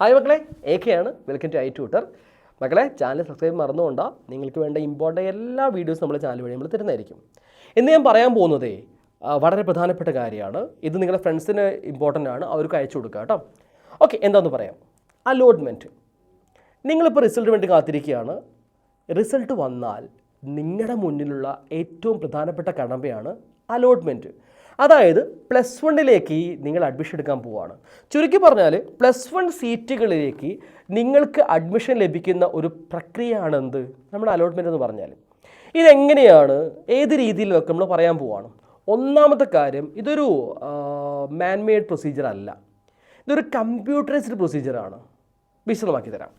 Hi മക്കളെ A K ആണ്. Welcome to I tutor മക്കളെ ചാനൽ സബ്സ്ക്രൈബ് മറന്നുകൊണ്ടാ നിങ്ങൾക്ക് വേണ്ട ഇമ്പോർട്ടന്റ് എല്ലാ വീഡിയോസും നമ്മൾ ചാനൽ വഴി നമ്മൾ തരുന്നതായിരിക്കും. ഇന്ന് ഞാൻ പറയാൻ പോകുന്നതേ വളരെ പ്രധാനപ്പെട്ട കാര്യമാണ്. ഇത് നിങ്ങളുടെ ഫ്രണ്ട്സിന് ഇമ്പോർട്ടന്റ് ആണ്. അവർക്ക് അയച്ചു കൊടുക്കുക കേട്ടോ. ഓക്കെ എന്താണെന്ന് പറയാം? അലോട്ട്മെന്റ് നിങ്ങളിപ്പോൾ റിസൾട്ട് വേണ്ടി കാത്തിരിക്കുകയാണ്. റിസൾട്ട് വന്നാൽ നിങ്ങളുടെ മുന്നിലുള്ള ഏറ്റവും പ്രധാനപ്പെട്ട കടമ്പയാണ് അലോട്ട്മെന്റ് അതായത് പ്ലസ് വണ്ണിലേക്ക് നിങ്ങൾ അഡ്മിഷൻ എടുക്കാൻ പോവുകയാണ് ചുരുക്കി പറഞ്ഞാൽ പ്ലസ് വൺ സീറ്റുകളിലേക്ക് നിങ്ങൾക്ക് അഡ്മിഷൻ ലഭിക്കുന്ന ഒരു പ്രക്രിയയാണ് എന്ത്? നമ്മുടെ അലോട്ട്മെന്റ് എന്ന് പറഞ്ഞാൽ ഇതെങ്ങനെയാണ്? ഏത് രീതിയിലൊക്കെ നമ്മൾ പറയാൻ പോവാണ്. ഒന്നാമത്തെ കാര്യം ഇതൊരു മാൻമെയ്ഡ് പ്രൊസീജിയർ അല്ല. ഇതൊരു കമ്പ്യൂട്ടറൈസ്ഡ് പ്രൊസീജിയറാണ് വിശദമാക്കി തരാം.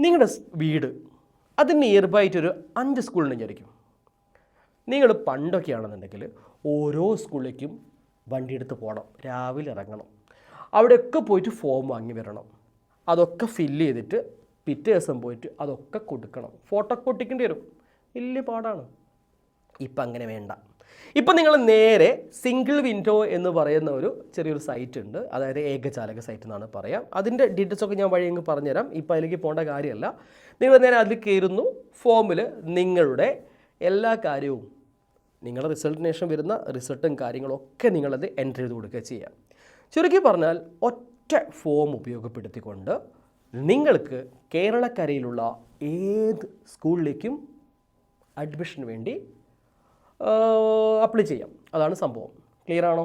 നിങ്ങളുടെ വീട് അതിന് നിയർ ബൈ ആയിട്ടൊരു അഞ്ച് സ്കൂളുണ്ടെന്ന് വിചാരിക്കും. നിങ്ങൾ പണ്ടൊക്കെ ആണെന്നുണ്ടെങ്കിൽ ഓരോ സ്കൂളിലേക്കും വണ്ടി എടുത്ത് പോകണം രാവിലെ ഇറങ്ങണം. അവിടെയൊക്കെ പോയിട്ട് ഫോം വാങ്ങി വരണം. അതൊക്കെ ഫില്ല് ചെയ്തിട്ട് പിറ്റേ ദിവസം പോയിട്ട് അതൊക്കെ കൊടുക്കണം. ഫോട്ടോ ഒക്കെ ഒട്ടിക്കേണ്ടി വരും. വലിയ പാടാണ്. ഇപ്പം അങ്ങനെ വേണ്ട. ഇപ്പം നിങ്ങൾ നേരെ സിംഗിൾ വിൻഡോ എന്ന് പറയുന്ന ഒരു ചെറിയൊരു സൈറ്റ് ഉണ്ട്. അതായത് ഏകജാലക സൈറ്റ് എന്നാണ് പറയാം. അതിന്റെ ഡീറ്റെയിൽസ് ഒക്കെ ഞാൻ വഴി അങ്ങ് പറഞ്ഞുതരാം. ഇപ്പം അതിലേക്ക് പോകേണ്ട കാര്യമല്ല. നിങ്ങൾ നേരെ അതിൽ കയറുന്നു. ഫോമിൽ നിങ്ങളുടെ എല്ലാ കാര്യവും നിങ്ങളുടെ റിസൾട്ടിന് ശേഷം വരുന്ന റിസൾട്ടും കാര്യങ്ങളും ഒക്കെ നിങ്ങളത് എന്റർ ചെയ്ത് കൊടുക്കുക ചെയ്യാം. ചുരുക്കി പറഞ്ഞാൽ ഒറ്റ ഫോം ഉപയോഗപ്പെടുത്തിക്കൊണ്ട് നിങ്ങൾക്ക് കേരളക്കരയിലുള്ള ഏത് സ്കൂളിലേക്കും അഡ്മിഷന് വേണ്ടി അപ്ലൈ ചെയ്യാം. അതാണ് സംഭവം. ക്ലിയർ ആണോ?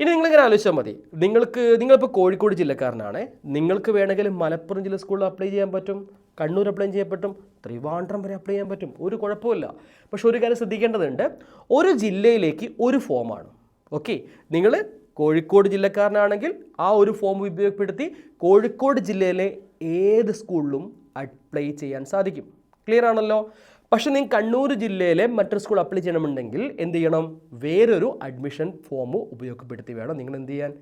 ഇനി നിങ്ങളിങ്ങനെ ആലോചിച്ചാൽ മതി. നിങ്ങൾക്ക് നിങ്ങളിപ്പോൾ കോഴിക്കോട് ജില്ലക്കാരനാണ്. നിങ്ങൾക്ക് വേണമെങ്കിൽ മലപ്പുറം ജില്ല സ്കൂളിൽ അപ്ലൈ ചെയ്യാൻ പറ്റും. കണ്ണൂർ അപ്ലൈ ചെയ്യാൻ പറ്റും ട്രിവാൻഡ്രം വരെ അപ്ലൈ ചെയ്യാൻ പറ്റും. ഒരു കുഴപ്പമില്ല പക്ഷെ ഒരു കാര്യം ശ്രദ്ധിക്കേണ്ടതുണ്ട്. ഒരു ജില്ലയിലേക്ക് ഒരു ഫോമാണ് ഓക്കെ നിങ്ങൾ കോഴിക്കോട് ജില്ലക്കാരനാണെങ്കിൽ ആ ഒരു ഫോം ഉപയോഗപ്പെടുത്തി കോഴിക്കോട് ജില്ലയിലെ ഏത് സ്കൂളിലും അപ്ലൈ ചെയ്യാൻ സാധിക്കും. ക്ലിയർ ആണല്ലോ? പക്ഷേ നിങ്ങൾ കണ്ണൂർ ജില്ലയിലെ മറ്റൊരു സ്കൂൾ അപ്ലൈ ചെയ്യണമെന്നുണ്ടെങ്കിൽ എന്ത് ചെയ്യണം? വേറൊരു അഡ്മിഷൻ ഫോം ഉപയോഗപ്പെടുത്തി വേണം. നിങ്ങൾ എന്ത് ചെയ്യാൻ?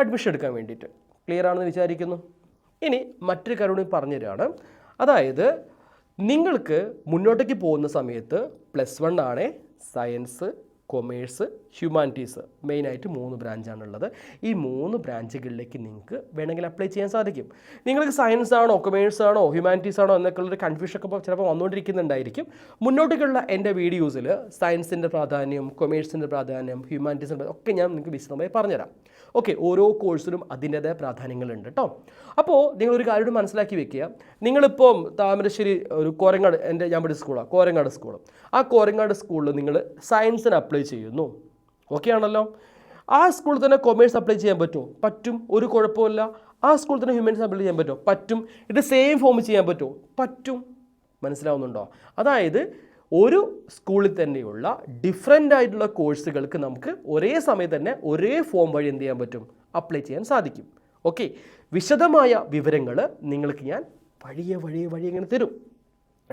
അഡ്മിഷൻ എടുക്കാൻ വേണ്ടിയിട്ട്. ക്ലിയർ ആണെന്ന് വിചാരിക്കുന്നു. ഇനി മറ്റൊരു കാര്യം കൂടി പറഞ്ഞു തരികയാണ് അതായത് നിങ്ങൾക്ക് മുന്നോട്ടേക്ക് പോകുന്ന സമയത്ത് പ്ലസ് വൺ ആണ് സയൻസ് കൊമേഴ്സ് ഹ്യൂമാനിറ്റീസ് മെയിനായിട്ട് മൂന്ന് ബ്രാഞ്ചാണുള്ളത് ഈ മൂന്ന് ബ്രാഞ്ചുകളിലേക്ക് നിങ്ങൾക്ക് വേണമെങ്കിൽ അപ്ലൈ ചെയ്യാൻ സാധിക്കും. നിങ്ങൾക്ക് സയൻസ് ആണോ കൊമേഴ്സ് ആണോ ഹ്യൂമാനിറ്റീസ് ആണോ എന്നൊക്കെ ഉള്ളൊരു കൺഫ്യൂഷൻ ഒക്കെ ചിലപ്പോൾ വന്നുകൊണ്ടിരിക്കുന്നുണ്ടായിരിക്കും. മുന്നോട്ടേക്കുള്ള എന്റെ വീഡിയോസിൽ സയൻസിന്റെ പ്രാധാന്യം കൊമേഴ്സിന്റെ പ്രാധാന്യം ഹ്യൂമാനിറ്റീസിന്റെ ഒക്കെ ഞാൻ നിങ്ങൾക്ക് വിശദമായി പറഞ്ഞുതരാം. ഓക്കെ ഓരോ കോഴ്സിനും അതിന്റേതായ പ്രാധാന്യങ്ങളുണ്ട് കേട്ടോ അപ്പോൾ നിങ്ങളൊരു കാര്യം മനസ്സിലാക്കി വെക്കുക. നിങ്ങളിപ്പം താമരശ്ശേരി ഒരു കോരങ്ങാട് എന്റെ ഞാൻ പഠിച്ച സ്കൂളാണ് കോരങ്ങാട് സ്കൂൾ ആ കോരങ്ങാട് സ്കൂളിൽ നിങ്ങൾ സയൻസിന് അപ്ലൈ ചെയ്യുന്നു. ഓക്കെ ആണല്ലോ? ആ സ്കൂളിൽ തന്നെ കൊമേഴ്സ് അപ്ലൈ ചെയ്യാൻ പറ്റുമോ? പറ്റും. ഒരു കുഴപ്പമില്ല ആ സ്കൂളിൽ തന്നെ ഹ്യൂമൻസ് അപ്ലൈ ചെയ്യാൻ പറ്റുമോ? പറ്റും. ഇത് സെയിം ഫോം ചെയ്യാൻ പറ്റുമോ? പറ്റും. മനസ്സിലാവുന്നുണ്ടോ? അതായത് ഒരു സ്കൂളിൽ തന്നെയുള്ള ഡിഫറെന്റ് ആയിട്ടുള്ള കോഴ്സുകൾക്ക് നമുക്ക് ഒരേ സമയത്ത് തന്നെ ഒരേ ഫോം വഴി എന്ത് ചെയ്യാൻ പറ്റും? അപ്ലൈ ചെയ്യാൻ സാധിക്കും. ഓക്കെ വിശദമായ വിവരങ്ങൾ നിങ്ങൾക്ക് ഞാൻ വഴിയെ വഴിയെ വഴി ഇങ്ങനെ തരും.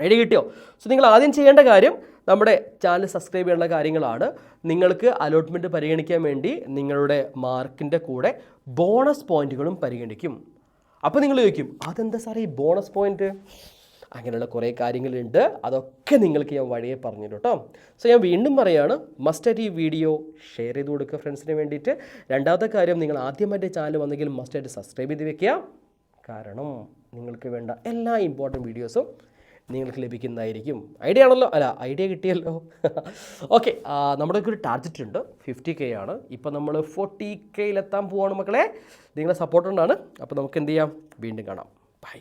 ഐഡിയ കിട്ടിയോ? സോ നിങ്ങൾ ആദ്യം ചെയ്യേണ്ട കാര്യം നമ്മുടെ ചാനൽ സബ്സ്ക്രൈബ് ചെയ്യാനുള്ള കാര്യങ്ങളാണ്. നിങ്ങൾക്ക് അലോട്ട്മെന്റ് പരിഗണിക്കാൻ വേണ്ടി നിങ്ങളുടെ മാർക്കിന്റെ കൂടെ ബോണസ് പോയിന്റുകളും പരിഗണിക്കും. അപ്പോൾ നിങ്ങൾ ചോദിക്കും അതെന്താ സാറേ ഈ ബോണസ് പോയിന്റ് അങ്ങനെയുള്ള കുറേ കാര്യങ്ങളുണ്ട്. അതൊക്കെ നിങ്ങൾക്ക് ഞാൻ വഴിയെ പറഞ്ഞു കേട്ടോ. സോ ഞാൻ വീണ്ടും പറയാണ് മസ്റ്റായിട്ട് ഈ വീഡിയോ ഷെയർ ചെയ്ത് കൊടുക്കുക ഫ്രണ്ട്സിന് വേണ്ടിയിട്ട്. രണ്ടാമത്തെ കാര്യം നിങ്ങൾ ആദ്യമായിട്ട് ചാനൽ വന്നെങ്കിൽ മസ്റ്റായിട്ട് സബ്സ്ക്രൈബ് ചെയ്ത് വെക്കുക. കാരണം നിങ്ങൾക്ക് വേണ്ട എല്ലാ ഇമ്പോർട്ടന്റ് വീഡിയോസും നിങ്ങൾക്ക് ലഭിക്കുന്നതായിരിക്കും. ഐഡിയ ആണല്ലോ? അല്ല ഐഡിയ കിട്ടിയല്ലോ. ഓക്കെ നമ്മുടെ ഒരു ടാർജറ്റ് ഉണ്ട്. ഫിഫ്റ്റി കെ ആണ്. ഇപ്പം നമ്മൾ ഫോർട്ടി കെയിലെത്താൻ പോവാണ് മക്കളെ. നിങ്ങളുടെ സപ്പോർട്ട് കൊണ്ടാണ്. അപ്പോൾ നമുക്ക് എന്ത് ചെയ്യാം? വീണ്ടും കാണാം. ബൈ